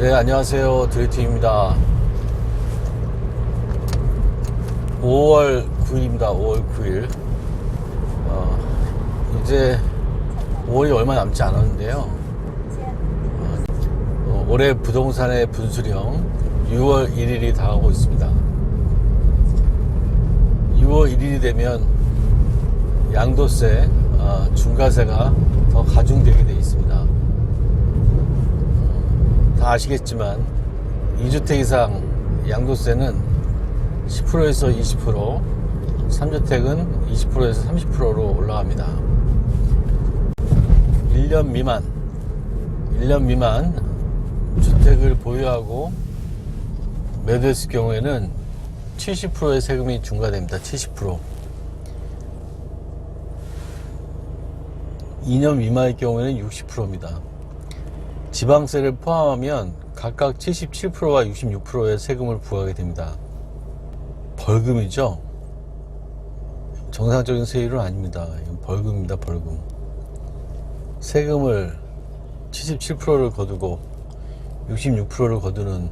네, 안녕하세요. 드레이팅입니다. 5월 9일입니다. 5월 9일. 어, 이제 5월이 얼마 남지 않았는데요. 어, 올해 부동산의 분수령 6월 1일이 다가오고 있습니다. 6월 1일이 되면 양도세, 어, 중과세가 더 가중되게 되어 있습니다. 다 아시겠지만 2주택 이상 양도세는 10%에서 20%, 3주택은 20%에서 30%로 올라갑니다. 1년 미만, 1년 미만 주택을 보유하고 매도했을 경우에는 70%의 세금이 중과됩니다. 70%. 2년 미만의 경우에는 60%입니다. 지방세를 포함하면 각각 77%와 66%의 세금을 부과하게 됩니다. 벌금이죠. 정상적인 세율은 아닙니다. 벌금입니다. 벌금. 세금을 77%를 거두고 66%를 거두는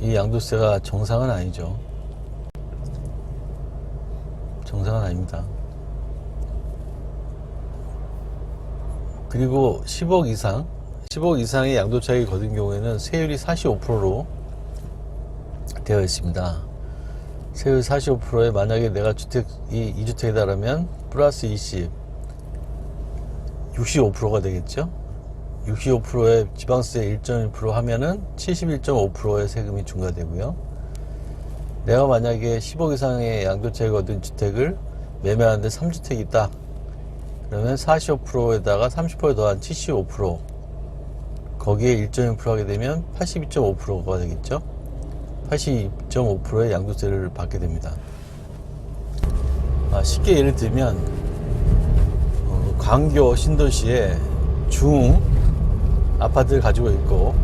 이 양도세가 정상은 아니죠. 정상은 아닙니다. 그리고 10억 이상, 10억 이상의 양도차익을 거둔 경우에는 세율이 45%로 되어 있습니다. 세율 45%에 만약에 내가 주택이 2주택이다라면 플러스 20, 65%가 되겠죠? 65%의 지방세 1.1% 하면은 71.5%의 세금이 중과되고요. 내가 만약에 10억 이상의 양도차익을 얻은 주택을 매매하는데 3주택이 있다. 그러면 45%에다가 30% 더한 75% 거기에 1.1% 하게 되면 82.5%가 되겠죠. 82.5%의 양도세를 받게 됩니다. 아, 쉽게 예를 들면 어, 광교 신도시에 중 아파트를 가지고 있고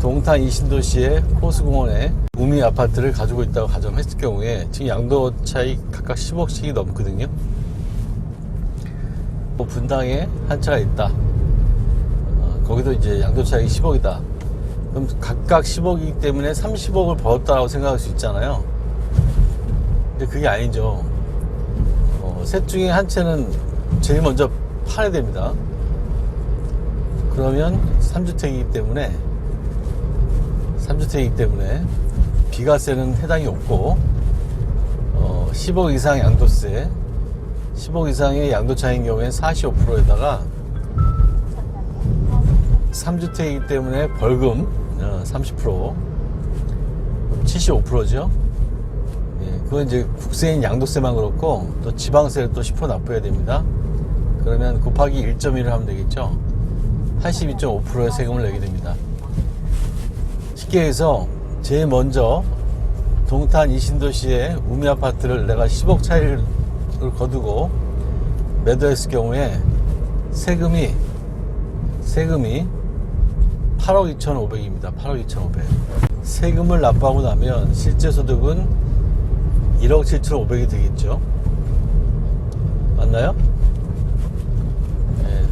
동탄 이신도시의 호수공원에 우미 아파트를 가지고 있다고 가정했을 경우에 지금 양도 차이 각각 10억씩이 넘거든요. 뭐 분당에 한 차가 있다. 어, 거기도 이제 양도 차익이 10억이다. 그럼 각각 10억이기 때문에 30억을 벌었다라고 생각할 수 있잖아요. 근데 그게 아니죠. 어, 셋 중에 한 채는 제일 먼저 팔아야 됩니다. 그러면 3주택이기 때문에 3주택이기 때문에 비과세는 해당이 없고 어, 10억 이상 양도세 10억 이상의 양도차인 경우엔 45%에다가 3주택이기 때문에 벌금 어, 30% 75%죠. 예, 그건 이제 국세인 양도세만 그렇고 또 지방세를 또 10% 납부해야 됩니다. 그러면 곱하기 1.1을 하면 되겠죠. 82.5%의 세금을 내게 됩니다. 쉽게 해서 제일 먼저 동탄 이신도시의 우미 아파트를 내가 10억 차이를 거두고 매도했을 경우에 세금이 세금이 8억 2,500입니다. 8억 2,500. 세금을 납부하고 나면 실제 소득은 1억 7,500이 되겠죠. 맞나요? 네.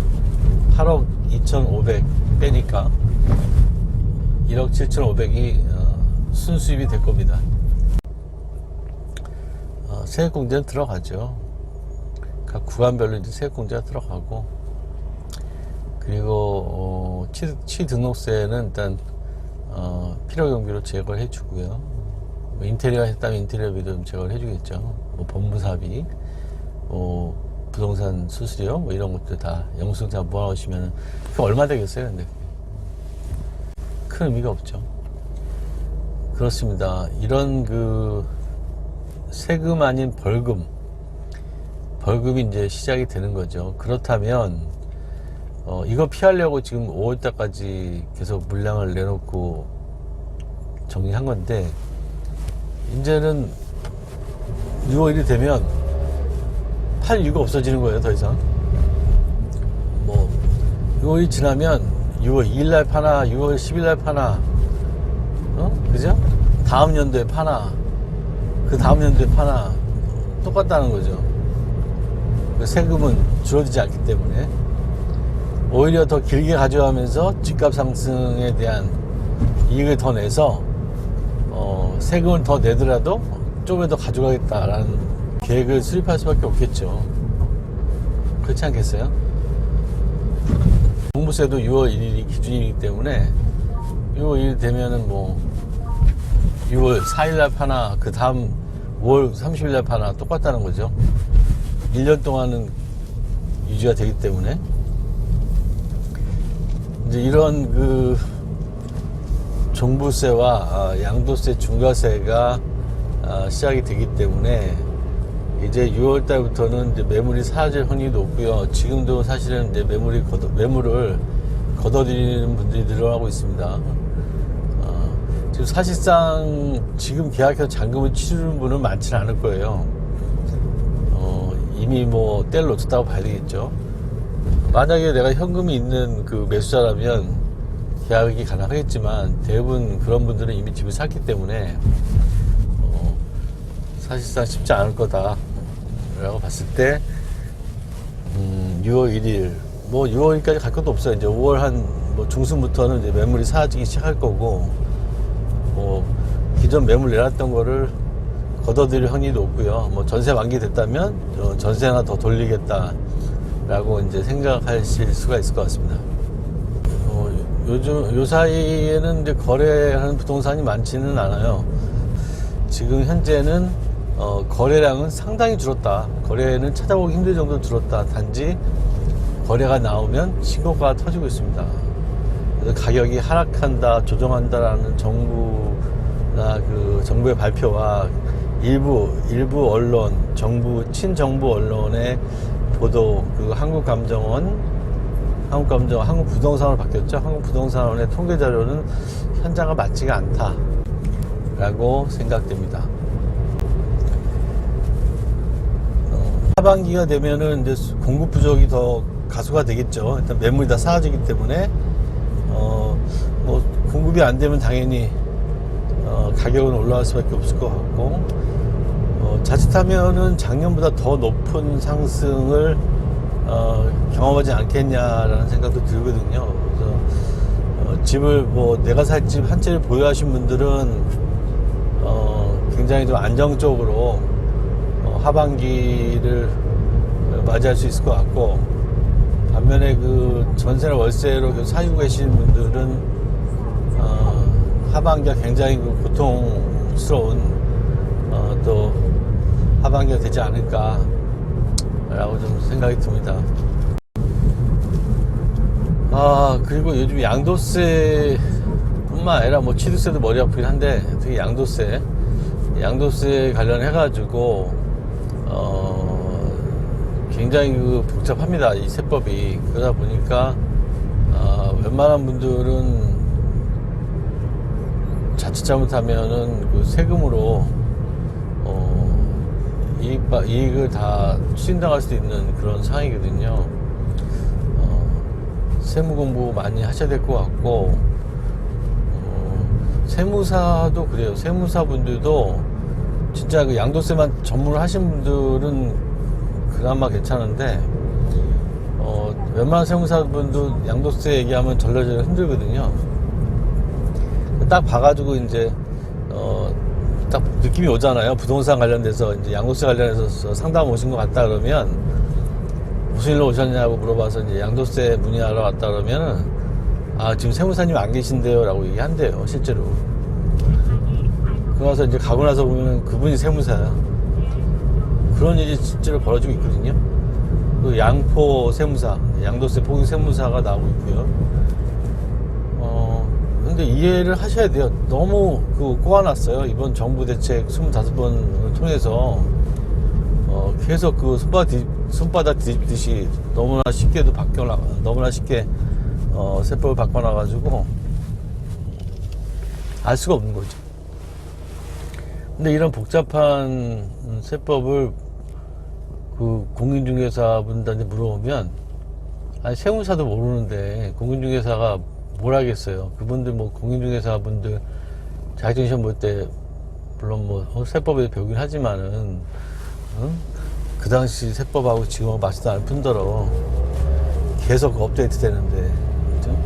8억 2,500 빼니까 1억 7,500이 어, 순수입이 될 겁니다. 어, 세액공제는 들어가죠. 각 구간별로 이제 세액 공제가 들어가고 그리고 어, 취, 취등록세는 일단 어, 필요 경비로 제거를 해주고요. 뭐 인테리어 했다면 인테리어비도 좀 제거를 해주겠죠. 뭐 법무사비, 뭐 부동산 수수료 뭐 이런 것들 다 영수증 모아오시면 그 얼마 되겠어요, 근데 큰 의미가 없죠. 그렇습니다. 이런 그 세금 아닌 벌금, 벌금이 이제 시작이 되는 거죠. 그렇다면, 어, 이거 피하려고 지금 5월달까지 계속 물량을 내놓고 정리한 건데, 이제는 6월이 되면 팔 이유가 없어지는 거예요, 더 이상. 뭐, 6월이 지나면 6월 2일날 파나, 6월 10일날 파나, 어? 그죠? 다음 연도에 파나, 그 다음 연도에 파나 똑같다는 거죠. 그 세금은 줄어들지 않기 때문에 오히려 더 길게 가져가면서 집값 상승에 대한 이익을 더 내서 어, 세금을 더 내더라도 더 가져가겠다라는 계획을 수립할 수밖에 없겠죠. 그렇지 않겠어요? 종부세도 6월 1일이 기준이기 때문에 6월 1일 되면은 뭐 6월 4일 날 파나 그 다음 5월 30일 날 파나 똑같다는 거죠. 1년 동안은 유지가 되기 때문에 이제 이런 그 종부세와 아, 양도세 중과세가 아, 시작이 되기 때문에 이제 6월 달부터는 이제 매물이 사라질 확률이 높고요. 지금도 사실은 이제 매물이 걷어, 매물을 걷어들이는 분들이 늘어나고 있습니다. 어, 지금 사실상 지금 계약해서 잔금을 치르는 분은 많지는 않을 거예요. 어, 이미 뭐 때를 놓쳤다고 봐야 되겠죠. 만약에 내가 현금이 있는 그 매수자라면 계약이 가능하겠지만 대부분 그런 분들은 이미 집을 샀기 때문에 어, 사실상 쉽지 않을 거다라고 봤을 때 음, 6월 1일 뭐 6월까지 갈 것도 없어요. 이제 5월 한 뭐 중순부터는 이제 매물이 사라지기 시작할 거고 뭐 기존 매물 내놨던 거를 걷어들일 확률이 높고요. 뭐 전세 만기 됐다면 어, 전세 하나 더 돌리겠다라고 이제 생각하실 수가 있을 것 같습니다. 어, 요즘 요 사이에는 이제 거래하는 부동산이 많지는 않아요. 지금 현재는 어, 거래량은 상당히 줄었다. 거래는 찾아보기 힘들 정도 줄었다. 단지 거래가 나오면 신고가 터지고 있습니다. 가격이 하락한다, 조정한다라는 정부나 그 정부의 발표와 일부 일부 언론, 정부 친정부 언론의 보도, 그 한국감정원, 한국감정원, 한국부동산으로 바뀌었죠. 한국부동산원의 통계 자료는 현장과 맞지가 않다라고 생각됩니다. 어, 하반기가 되면은 이제 수- 공급 부족이 더 가수가 되겠죠. 일단 매물이 다 사라지기 때문에 어, 뭐 공급이 안 되면 당연히 어, 가격은 올라갈 수밖에 없을 것 같고 어, 자칫하면은 작년보다 더 높은 상승을 어, 경험하지 않겠냐라는 생각도 들거든요. 그래서 어, 집을 뭐 내가 살 집 한 채를 보유하신 분들은 어, 굉장히 좀 안정적으로 어, 하반기를 어, 맞이할 수 있을 것 같고 반면에 그 전세나 월세로 계속 사시고 계시는 분들은 어, 하반기가 굉장히 그 고통스러운 어, 또 하반기가 되지 않을까 라고 좀 생각이 듭니다. 아 그리고 요즘 양도세 뿐만 아니라 뭐 취득세도 머리 아프긴 한데 특히 양도세 양도세 관련해 가지고 어 굉장히 그 복잡합니다 이 세법이 그러다 보니까 어, 웬만한 분들은 자칫 잘못하면은 그 세금으로 어, 이익 바- 이익을 다 추진당할 수도 있는 그런 상황이거든요. 어, 세무 공부 많이 하셔야 될 것 같고 어, 세무사도 그래요. 세무사 분들도 진짜 그 양도세만 전문을 하신 분들은 그나마 괜찮은데 어, 웬만한 세무사 분도 양도세 얘기하면 절레절레 흔들거든요. 딱 봐가지고 이제 어, 딱 느낌이 오잖아요. 부동산 관련돼서 이제 양도세 관련해서 상담 오신 것 같다 그러면 무슨 일로 오셨냐고 물어봐서 이제 양도세 문의하러 왔다 그러면은 아 지금 세무사님 안 계신데요라고 얘기한대요 실제로. 그러고서 이제 가고 나서 보면 그분이 세무사야. 그런 일이 실제로 벌어지고 있거든요. 그 양포 세무사, 양도세 포기 세무사가 나오고 있고요. 어, 근데 이해를 하셔야 돼요. 너무 그 꼬아놨어요. 이번 정부 대책 25번을 통해서 어, 계속 그 손바닥, 뒤, 손바닥 뒤집듯이 너무나 쉽게도 바뀌어나, 너무나 쉽게 어, 세법을 바꿔놔가지고 알 수가 없는 거죠. 근데 이런 복잡한 세법을 그 공인중개사 분들한테 물어보면 아니 세무사도 모르는데 공인중개사가 뭘 하겠어요. 그분들 뭐 공인중개사 분들 자격증 시험 볼 때 물론 뭐 어, 세법에 배우긴 하지만은 응? 그 당시 세법하고 지금하고 맞지도 않을 뿐더러 계속 업데이트 되는데 그죠?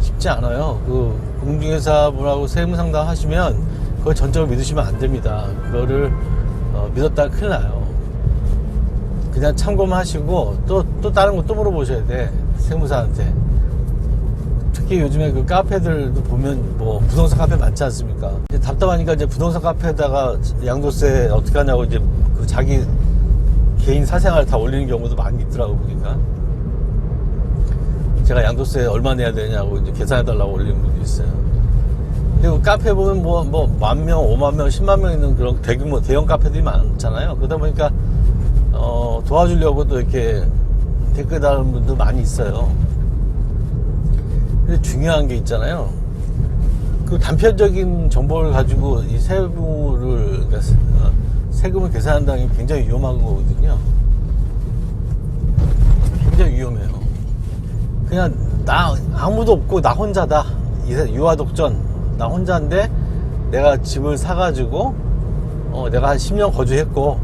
쉽지 않아요. 그 공중회사분하고 세무 상담 하시면 그걸 전적으로 믿으시면 안 됩니다. 그거를 어, 믿었다가 큰일 나요. 그냥 참고만 하시고 또, 또 다른 거 또 물어보셔야 돼. 세무사한테. 특히 요즘에 그 카페들도 보면 뭐 부동산 카페 많지 않습니까? 이제 답답하니까 이제 부동산 카페에다가 양도세 어떻게 하냐고 이제 그 자기 개인 사생활 다 올리는 경우도 많이 있더라고 보니까. 제가 양도세 얼마 내야 되냐고 이제 계산해달라고 올리는 분도 있어요. 근데 그 카페 보면 뭐, 뭐, 만 명, 오만 명, 십만 명 있는 그런 대규모, 대형 카페들이 많잖아요. 그러다 보니까, 어, 도와주려고 또 이렇게 댓글 다는 분도 많이 있어요. 근데 중요한 게 있잖아요. 그 단편적인 정보를 가지고 이 세부를, 그러니까 세- 어, 세금을 계산한다는 게 굉장히 위험한 거거든요. 굉장히 위험해요. 그냥 나 아무도 없고 나 혼자다. 이 유아독전 나 혼자인데 내가 집을 사가지고 어, 내가 한 10년 거주했고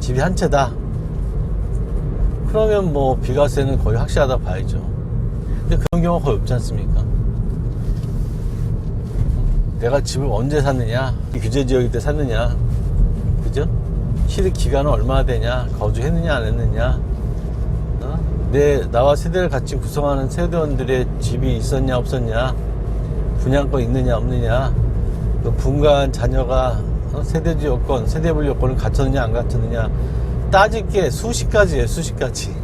집이 한 채다. 그러면 뭐 비과세는 거의 확실하다 봐야죠. 근데 그런 경우가 거의 없지 않습니까? 내가 집을 언제 샀느냐, 규제 지역일 때 샀느냐, 그죠? 취득 기간은 얼마나 되냐, 거주했느냐 안 했느냐, 어? 내 나와 세대를 같이 구성하는 세대원들의 집이 있었냐 없었냐, 분양권 있느냐 없느냐, 그 분가한 자녀가 어? 세대주 요건, 세대분 요건을 갖췄느냐 안 갖췄느냐 따질 게 수십 가지예요, 수십 가지.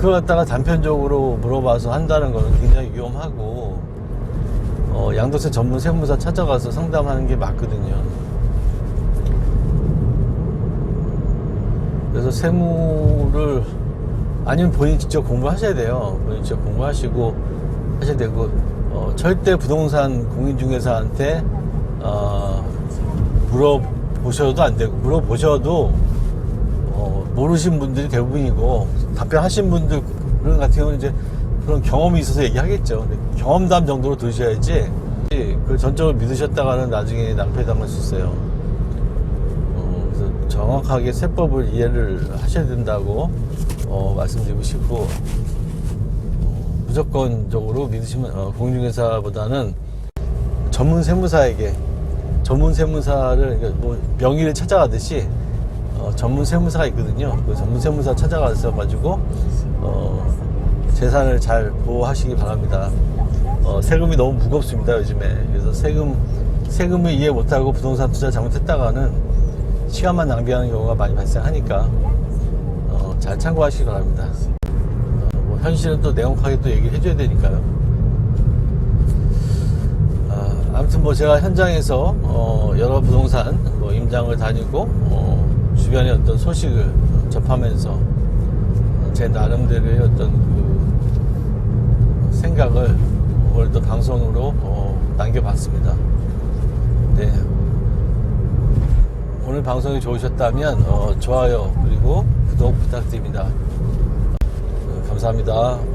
그걸 갖다가 단편적으로 물어봐서 한다는 거는 굉장히 위험하고 어, 양도세 전문 세무사 찾아가서 상담하는 게 맞거든요. 그래서 세무를 아니면 본인 직접 공부하셔야 돼요. 본인 직접 공부하시고 하셔야 되고 어, 절대 부동산 공인중개사한테 어, 물어보셔도 안 되고 물어보셔도 어, 모르신 분들이 대부분이고 답변하신 분들 같은 경우는 이제 그런 경험이 있어서 얘기하겠죠. 경험담 정도로 들으셔야지 그 전적으로 믿으셨다가는 나중에 낭패 당할 수 있어요. 어, 그래서 정확하게 세법을 이해를 하셔야 된다고 어, 말씀드리고 싶고 어, 무조건적으로 믿으시면 어, 공중회사보다는 전문 세무사에게 전문 세무사를 그러니까 뭐 명의를 찾아가듯이 어, 전문 세무사가 있거든요. 그 전문 세무사 찾아가서 가지고 어, 재산을 잘 보호하시기 바랍니다. 어, 세금이 너무 무겁습니다 요즘에. 그래서 세금 세금을 이해 못하고 부동산 투자 잘못했다가는 시간만 낭비하는 경우가 많이 발생하니까 어, 잘 참고하시기 바랍니다. 어, 뭐 현실은 또 냉혹하게 또 얘기를 해줘야 되니까요. 아, 아무튼 뭐 제가 현장에서 어, 여러 부동산 뭐 임장을 다니고 어, 주변의 어떤 소식을 접하면서 제 나름대로의 어떤 그 생각을 오늘 또 방송으로 어, 남겨봤습니다. 네. 오늘 방송이 좋으셨다면 어, 좋아요 그리고 구독 부탁드립니다. 어, 감사합니다.